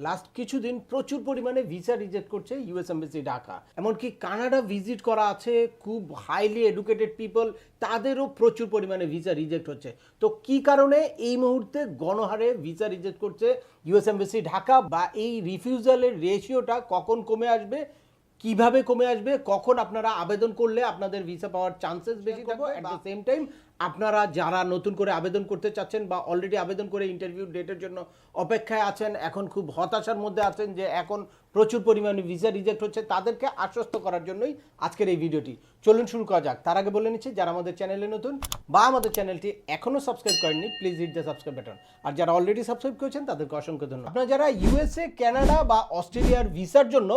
Last কিছুদিন প্রচুর পরিমাণে ভিসা রিজেক্ট করছে ইউএস এমবেসি ঢাকা এমনকি কানাডা ভিজিট করা আছে খুব হাইলি এডুকেটেড পিপল তাদেরও প্রচুর পরিমাণে ভিসা রিজেক্ট হচ্ছে। তো কি কারণে এই মুহূর্তে গণহারে ভিসা রিজেক্ট করছে ইউএস এমবেসি ঢাকা বা এই রিফিউজালের রেশিওটা কখন কমে আসবে কীভাবে কমে আসবে কখন আপনারা আবেদন করলে আপনাদের ভিসা পাওয়ার চান্সেস বেশি থাকবে? অ্যাট দ্য সেম টাইম আপনারা যারা নতুন করে আবেদন করতে চাচ্ছেন বা অলরেডি আবেদন করে ইন্টারভিউ ডেটের জন্য অপেক্ষায় আছেন, এখন খুব হতাশার মধ্যে আছেন যে এখন প্রচুর পরিমাণে ভিসা রিজেক্ট হচ্ছে, তাদেরকে আশ্বস্ত করার জন্যই আজকের এই ভিডিওটি। চলুন শুরু করা যাক। তার আগে বলে নিচ্ছি, যারা আমাদের চ্যানেলে নতুন বা আমাদের চ্যানেলটি এখনও সাবস্ক্রাইব করেননি please hit the subscribe button আর যারা অলরেডি সাবস্ক্রাইব করেছেন, তাদেরকে অসংখ্য ধন্যবাদ। আপনারা যারা ইউএসএ কানাডা বা অস্ট্রেলিয়ার ভিসার জন্য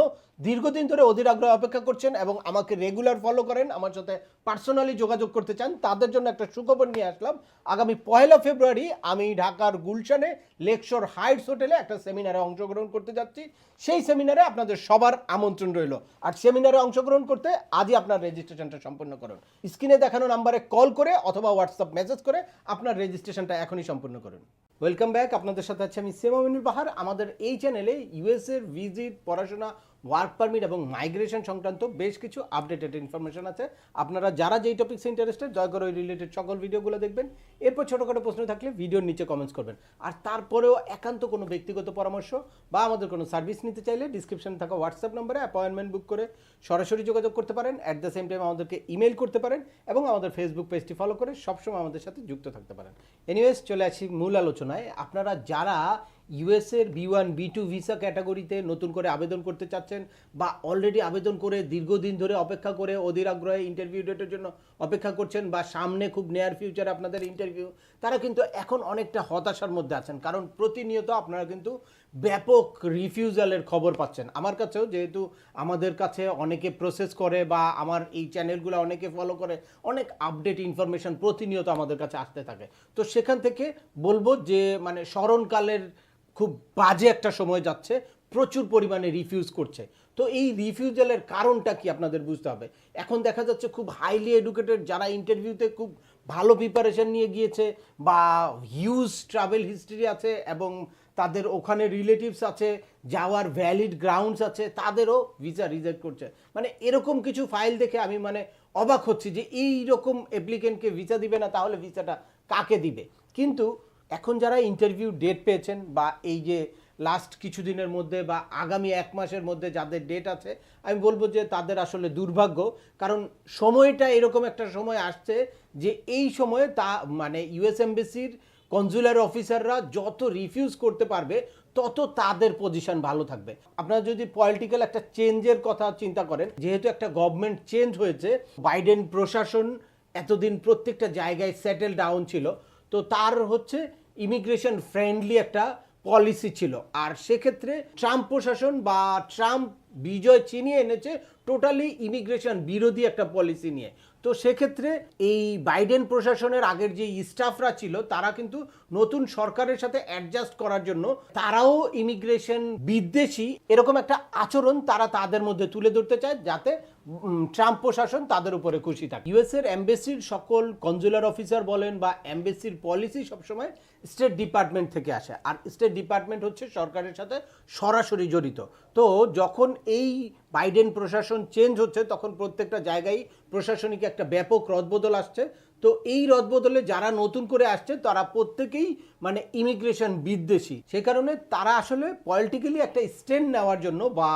দীর্ঘদিন ধরে অধীর আগ্রহ অপেক্ষা করছেন এবং আমাকে রেগুলার ফলো করেন, আমার সাথে পার্সোনালি যোগাযোগ করতে চান, তাদের জন্য একটা সুখবর নিয়ে আসলাম। আগামী পয়লা ফেব্রুয়ারি আমি ঢাকার গুলশানে লেকশোর হাইটস হোটেলে একটা সেমিনারে অংশগ্রহণ করতে যাচ্ছি। সেই সেমিনারে আপনাদের সবার আমন্ত্রণ রইল। আর সেমিনারে অংশগ্রহণ করতে আজই আপনার রেজিস্ট্রেশনটা সম্পূর্ণ করুন। স্ক্রিনে দেখানো নাম্বারে কল করে অথবা হোয়াটসঅ্যাপ মেসেজ করে আপনার রেজিস্ট্রেশনটা এখনই সম্পূর্ণ করুন। ওয়েলকাম ব্যাক, আপনাদের সাথে আছে আমি সেমা মিনুর পাহাড়। আমাদের এই চ্যানেলে ইউএসএর ভিজিট, পড়াশোনা ওয়ার্ক পারমিট এবং মাইগ্রেশন সংক্রান্ত বেশ কিছু আপডেটেড ইনফরমেশন আছে। আপনারা যারা যেই টপিক্সে ইন্টারেস্টেড দয়া করে ওই রিলেটেড সকল ভিডিওগুলো দেখবেন। এরপর ছোটোখাটো প্রশ্ন থাকলে ভিডিওর নিচে কমেন্টস করবেন। আর তারপরেও একান্ত কোনো ব্যক্তিগত পরামর্শ বা আমাদের কোনো সার্ভিস নিতে চাইলে ডিসক্রিপশনে থাকা হোয়াটসঅ্যাপ নম্বরে অ্যাপয়েন্টমেন্ট বুক করে সরাসরি যোগাযোগ করতে পারেন। অ্যাট দ্য সেম টাইম আমাদেরকে ইমেল করতে পারেন এবং আমাদের ফেসবুক পেজটি ফলো করে সবসময় আমাদের সাথে যুক্ত থাকতে পারেন। এনিওয়েজ চলে আসি মূল আলোচনায়। আপনারা যারা ইউএসের B one, B two visa ক্যাটাগরিতে নতুন করে আবেদন করতে চাচ্ছেন বা অলরেডি আবেদন করে দীর্ঘদিন ধরে অপেক্ষা করে অধীর আগ্রহে ইন্টারভিউ ডেটের জন্য অপেক্ষা করছেন বা সামনে খুব নেয়ার ফিউচারে আপনাদের ইন্টারভিউ তারা কিন্তু এখন অনেকটা হতাশার মধ্যে আছেন। কারণ প্রতিনিয়ত আপনারা কিন্তু ব্যাপক রিফিউজালের খবর পাচ্ছেন। আমার কাছেও যেহেতু আমাদের কাছে অনেকে প্রসেস করে বা আমার এই চ্যানেলগুলো অনেকে ফলো করে, অনেক আপডেট ইনফরমেশন প্রতিনিয়ত আমাদের কাছে আসতে থাকে। তো সেখান থেকে বলব যে মানে স্মরণকালের খুব বাজে একটা সময় যাচ্ছে, প্রচুর পরিমাণে রিফিউজ করছে। তো এই রিফিউজালের কারণটা কি আপনাদের বুঝতে হবে? এখন দেখা যাচ্ছে খুব হাইলি এডুকেটেড যারা ইন্টারভিউতে খুব ভালো প্রিপারেশন নিয়ে গিয়েছে বা হিউজ ট্রাভেল হিস্ট্রি আছে এবং তাদের ওখানে রিলেটিভস আছে, যাওয়ার ভ্যালিড গ্রাউন্ডস আছে, তাদেরও ভিসা রিজেক্ট করছে। মানে এরকম কিছু ফাইল দেখে আমি মানে অবাক হচ্ছি যে এই রকম অ্যাপ্লিকেন্টকে ভিসা দিবে না, তাহলে ভিসাটা কাকে দিবে? কিন্তু এখন যারা ইন্টারভিউ ডেট পেয়েছেন বা এই যে লাস্ট কিছুদিনের মধ্যে বা আগামী এক মাসের মধ্যে যাদের ডেট আছে, আমি বলব যে তাদের আসলে দুর্ভাগ্য। কারণ সময়টা এরকম একটা সময় আসছে যে এই সময়ে তা মানে ইউএস এমবেসির কনজুলার অফিসাররা যত রিফিউজ করতে পারবে, তত তাদের পজিশন ভালো থাকবে। আপনারা যদি পলিটিক্যাল একটা চেঞ্জের কথা চিন্তা করেন, যেহেতু একটা গভর্নমেন্ট চেঞ্জ হয়েছে বাইডেন প্রশাসন এতদিন প্রত্যেকটা জায়গায় সেটেল ডাউন ছিল তো তার হচ্ছে ইমিগ্রেশন ফ্রেন্ডলি একটা পলিসি ছিল। আর সেক্ষেত্রে ট্রাম্প প্রশাসন বা ট্রাম্প বিজয় চিনিয়ে এনেছে টোটালি ইমিগ্রেশন বিরোধী একটা পলিসি নিয়ে। তো সেক্ষেত্রে এই বাইডেন প্রশাসনের আগের যে স্টাফরা ছিল, তারা কিন্তু নতুন সরকারের সাথে অ্যাডজাস্ট করার জন্য তারাও ইমিগ্রেশন বিদ্বেষী এরকম একটা আচরণ তারা তাদের মধ্যে তুলে ধরতে চায় যাতে ট্রাম্প প্রশাসন তাদের উপরে খুশি থাকে। ইউএসের এমবেসির সকল কনজুলার অফিসার বলেন বা এমবেসির পলিসি সবসময় স্টেট ডিপার্টমেন্ট থেকে আসে। আর স্টেট ডিপার্টমেন্ট হচ্ছে সরকারের সাথে সরাসরি জড়িত। তো যখন এই বাইডেন প্রশাসন চেঞ্জ হচ্ছে, তখন প্রত্যেকটা জায়গায় প্রশাসনিক একটা ব্যাপক রদবদল আসছে। তো এই রদবদলে যারা নতুন করে আসছে, তারা প্রত্যেকেই মানে ইমিগ্রেশন বিদ্বেষী। সে কারণে তারা আসলে পলিটিক্যালি একটা স্ট্যান্ড নেওয়ার জন্য বা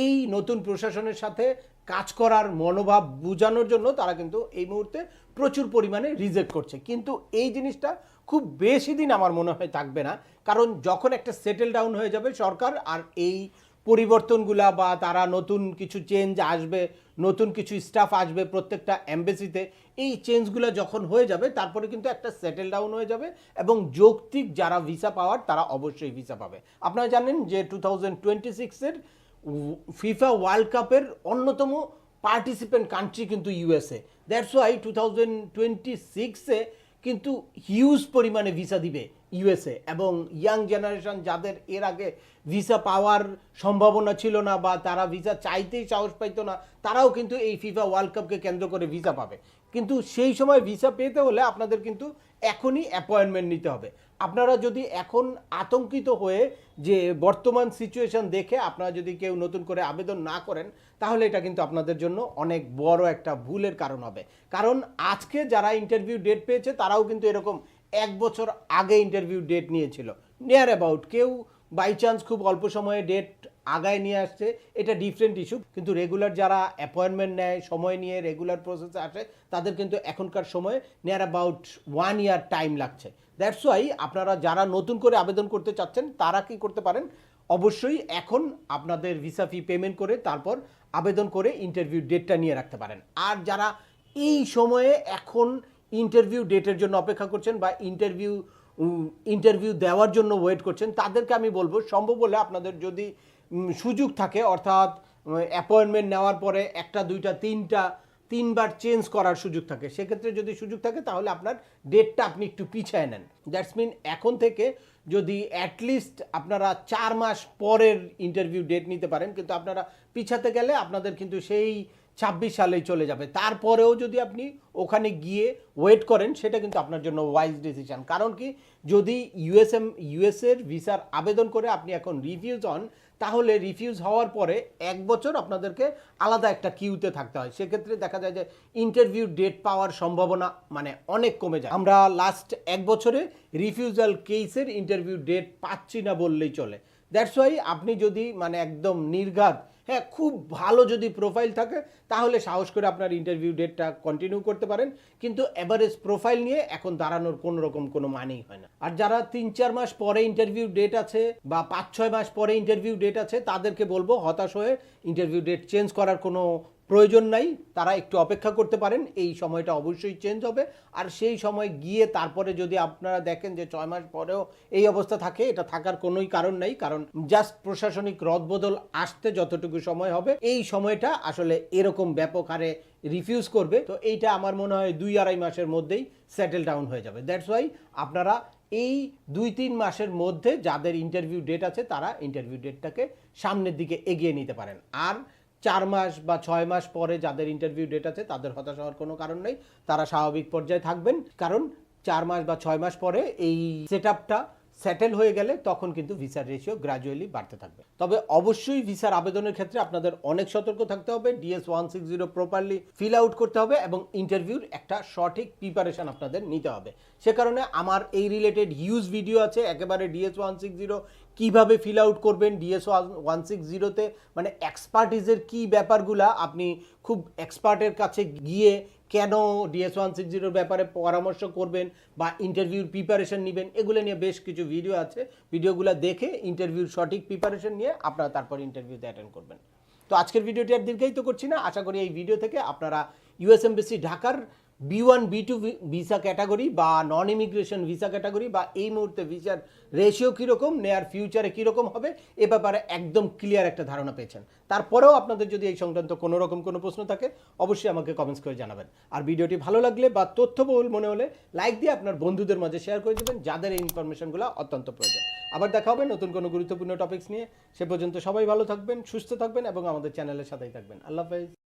এই নতুন প্রশাসনের সাথে কাজ করার মনোভাব বোঝানোর জন্য তারা কিন্তু এই মুহূর্তে প্রচুর পরিমাণে রিজেক্ট করছে। কিন্তু এই জিনিসটা খুব বেশি দিন আমার মনে হয় থাকবে না। কারণ যখন একটা সেটেল ডাউন হয়ে যাবে সরকার আর এই পরিবর্তনগুলা বা তারা নতুন কিছু চেঞ্জ আসবে, নতুন কিছু স্টাফ আসবে প্রত্যেকটা এমবেসিতে এই চেঞ্জগুলো যখন হয়ে যাবে, তারপরে কিন্তু একটা সেটেল ডাউন হয়ে যাবে এবং যৌক্তিক যারা ভিসা পাওয়ার তারা অবশ্যই ভিসা পাবে। আপনারা জানেন যে টু থাউজেন্ড টোয়েন্টি সিক্সের ফিফা ওয়ার্ল্ড কাপের অন্যতম পার্টিসিপেন্ট কান্ট্রি কিন্তু USA that's why two thousand twenty সিক্সে কিন্তু হিউজ পরিমাণে ভিসা দিবে ইউএসএ এবং ইয়াং জেনারেশন যাদের এর আগে ভিসা পাওয়ার সম্ভাবনা ছিল না বা তারা ভিসা চাইতেই সাহস পাইতো না, তারাও কিন্তু এই ফিফা ওয়ার্ল্ড কাপকে কেন্দ্র করে ভিসা পাবে। কিন্তু সেই সময় ভিসা পেতে হলে আপনাদের কিন্তু এখনই অ্যাপয়েন্টমেন্ট নিতে হবে। আপনারা যদি এখন আতঙ্কিত হয়ে যে বর্তমান সিচুয়েশন দেখে আপনারা যদি কেউ নতুন করে আবেদন না করেন, তাহলে এটা কিন্তু আপনাদের জন্য অনেক বড় একটা ভুলের কারণ হবে। কারণ আজকে যারা ইন্টারভিউ ডেট পেয়েছে, তারাও কিন্তু এরকম এক বছর আগে ইন্টারভিউ ডেট নিয়েছিল। নিয়ার অ্যাবাউট কেউ বাই চান্স খুব অল্প সময়ে ডেট আগায় নিয়ে আসছে। এটা ডিফারেন্ট ইস্যু কিন্তু রেগুলার যারা অ্যাপয়েন্টমেন্ট নেয়, সময় নিয়ে রেগুলার প্রসেসে আসে, তাদের কিন্তু এখনকার সময়ে near about one year time লাগছে। দ্যাটস ওয়াই আপনারা যারা নতুন করে আবেদন করতে চাচ্ছেন, তারা কি করতে পারেন? অবশ্যই এখন আপনাদের ভিসা ফি পেমেন্ট করে তারপর আবেদন করে ইন্টারভিউ ডেটটা নিয়ে রাখতে পারেন। আর যারা এই সময়ে এখন ইন্টারভিউ ডেটের জন্য অপেক্ষা করছেন বা ইন্টারভিউ ইন্টারভিউ দেওয়ার জন্য ওয়েট করছেন, তাদেরকে আমি বলব, সম্ভব হলে আপনাদের যদি সুযোগ থাকে, অর্থাৎ অ্যাপয়েন্টমেন্ট নেওয়ার পরে একটা, দুইটা, তিনটা, তিনবার চেঞ্জ করার সুযোগ থাকে, সেক্ষেত্রে যদি সুযোগ থাকে, তাহলে আপনার ডেটটা আপনি একটু পিছায় নেন। দ্যাটস মিন এখন থেকে যদি অ্যাটলিস্ট আপনারা চার মাস পরের ইন্টারভিউ ডেট নিতে পারেন, কিন্তু আপনারা পিছাতে গেলে আপনাদের কিন্তু সেই ছাব্বিশ সালেই চলে যাবে। তারপরেও যদি আপনি ওখানে গিয়ে ওয়েট করেন, সেটা কিন্তু আপনার জন্য ওয়াইজ ডিসিশন কারণ কি, যদি ইউএসএম ইউএসের ভিসার আবেদন করে আপনি এখন রিফিউজ হন, তাহলে রিফিউজ হওয়ার পরে এক বছর আপনাদেরকে আলাদা একটা কিউতে থাকতে হয়। সেক্ষেত্রে দেখা যায় যে ইন্টারভিউ ডেট পাওয়ার সম্ভাবনা মানে অনেক কমে যায়। আমরা লাস্ট এক বছরে রিফিউজাল কেসের ইন্টারভিউ ডেট পাচ্ছি না বললেই চলে। দ্যাটস ওয়াই আপনি যদি মানে একদম নির্ঘাত হ্যাঁ খুব ভালো যদি প্রোফাইল থাকে, তাহলে সাহস করে আপনার ইন্টারভিউ ডেটটা কন্টিনিউ করতে পারেন। কিন্তু অ্যাভারেজ প্রোফাইল নিয়ে এখন দাঁড়ানোর কোনো রকম কোনো মানেই হয় না। আর যারা তিন চার মাস পরে ইন্টারভিউ ডেট আছে বা পাঁচ ছয় মাস পরে ইন্টারভিউ ডেট আছে, তাদেরকে বলব হতাশ হয়ে ইন্টারভিউ ডেট চেঞ্জ করার কোনো প্রয়োজন নাই, তারা একটু অপেক্ষা করতে পারেন, এই সময়টা অবশ্যই চেঞ্জ হবে। আর সেই সময় গিয়ে তারপরে যদি আপনারা দেখেন যে ছয় মাস পরেও এই অবস্থা থাকে, এটা থাকার কোনোই কারণ নাই, কারণ জাস্ট প্রশাসনিক রদবদল আসতে যতটুকু সময় হবে, এই সময়টা আসলে এরকম ব্যাপক হারে রিফিউজ করবে। তো এইটা আমার মনে হয় দুই আড়াই মাসের মধ্যেই সেটেল ডাউন হয়ে যাবে। দ্যাটস ওয়াই আপনারা এই দুই তিন মাসের মধ্যে যাদের ইন্টারভিউ ডেট আছে, তারা ইন্টারভিউ ডেটটাকে সামনের দিকে এগিয়ে নিতে পারেন। আর চার মাস বা ছয় মাস পরে যাদের ইন্টারভিউ ডেট আছে, তাদের হতাশ হওয়ার কোনো কারণ নেই। তারা স্বাভাবিক পর্যায়ে থাকবেন। কারণ চার মাস বা ছয় মাস পরে এই সেট সেটেল হয়ে গেলে তখন কিন্তু ভিসার রেশিও গ্র্যাজুয়ালি বাড়তে থাকবে। তবে অবশ্যই ভিসার আবেদনের ক্ষেত্রে আপনাদের অনেক সতর্ক থাকতে হবে DS one six zero properly fill out করতে হবে এবং ইন্টারভিউর একটা সঠিক প্রিপারেশন আপনাদের নিতে হবে। সে কারণে আমার এই রিলেটেড হিউজ ভিডিও আছে, একেবারে ডিএস ওয়ান সিক্স জিরো কীভাবে ফিল আউট করবেন ডিএস ওয়ান সিক্স জিরোতে মানে এক্সপার্টিজের কী ব্যাপারগুলা, আপনি খুব এক্সপার্টের কাছে গিয়ে কেন ডিএস ওয়ান সিক্স জিরোর ব্যাপারে পরামর্শ করবেন বা ইন্টারভিউর প্রিপারেশন নেবেন, এগুলো নিয়ে বেশ কিছু ভিডিও আছে। ভিডিওগুলো দেখে ইন্টারভিউর সঠিক প্রিপারেশন নিয়ে আপনারা তারপর ইন্টারভিউতে অ্যাটেন্ড করবেন। তো আজকের ভিডিওটি আর দীর্ঘায়িত করছি না। আশা করি এই ভিডিও থেকে আপনারা ইউএস এমবিসি ঢাকার B one B two visa category বা নন ইমিগ্রেশন ভিসা ক্যাটাগরি বা এই মুহূর্তে ভিসার রেশিও কীরকম নেয়ার ফিউচারে কীরকম হবে, এ ব্যাপারে একদম ক্লিয়ার একটা ধারণা পেয়েছেন। তারপরেও আপনাদের যদি এই সংক্রান্ত কোনো রকম কোনো প্রশ্ন থাকে, অবশ্যই আমাকে কমেন্টস করে জানাবেন। আর ভিডিওটি ভালো লাগলে বা তথ্যবহুল মনে হলে লাইক দিয়ে আপনার বন্ধুদের মাঝে শেয়ার করে দেবেন, যাদের এই ইনফরমেশনগুলো অত্যন্ত প্রয়োজন। আবার দেখা হবে নতুন কোনো গুরুত্বপূর্ণ টপিক্স নিয়ে। সে পর্যন্ত সবাই ভালো থাকবেন, সুস্থ থাকবেন এবং আমাদের চ্যানেলের সাথেই থাকবেন। আল্লাহ হাফেজ।